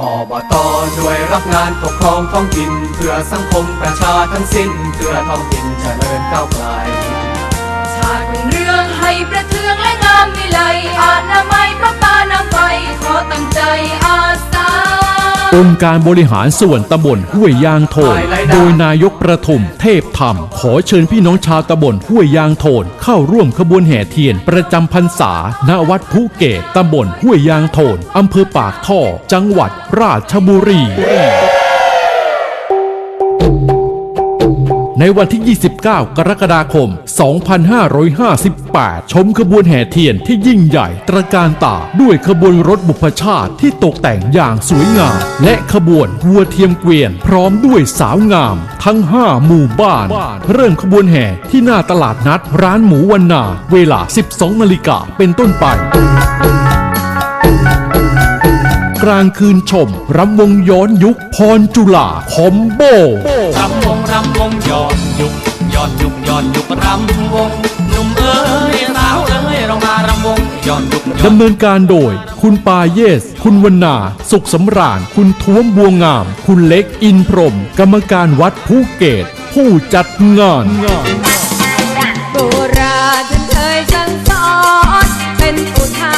อบตหน่วยรับงานปกครองท้องถิ่นเพื่อสังคมประชาทั้งสิ้นเพื่อท้องถิ่นเจริญก้าวไกลชาติเป็นเรื่องให้ประเทืองและงามวิไลอาณาไม้พระปานำไปขอตั้งใจอา องค์การบริหารส่วนตำบลห้วยยางโทน โดยนายกประถมเทพธรรม ขอเชิญพี่น้องชาวตำบลห้วยยางโทน เข้าร่วมขบวนแห่เทียนประจำพรรษา ณวัดภูเก็ตตำบลห้วยยางโทนอำเภอปากท่อ จังหวัดราชบุรี ในวันที่ 29 กรกฎาคม 2558 ชมขบวนแห่เทียนที่ยิ่งใหญ่ตระการตา ด้วยขบวนรถบุพชาติที่ตกแต่งอย่างสวยงาม และขบวนวัวเทียมเกวียน พร้อมด้วยสาวงาม ทั้ง 5 หมู่บ้าน เริ่มขบวนแห่ที่หน้าตลาดนัดร้านหมูวันนา เวลา 12 นาฬิกาเป็นต้นไป ลางคืนชม รำวงย้อนยุคพรจุฬาคอมโบ รำวงรำวงย้อนยุคย้อนยุคย้อนยุกรำวงหนุ่มเอ๋ยสาวเอ๋ยเรามารำวงย้อนยุคดำเนินการโดย คุณปาเยส คุณวนา สุขสำราญ คุณท้วมบัวงาม คุณเล็กอินพรม กรรมการวัดภูเกต ผู้จัดงาน โบราณเคยสอนเป็นอุทา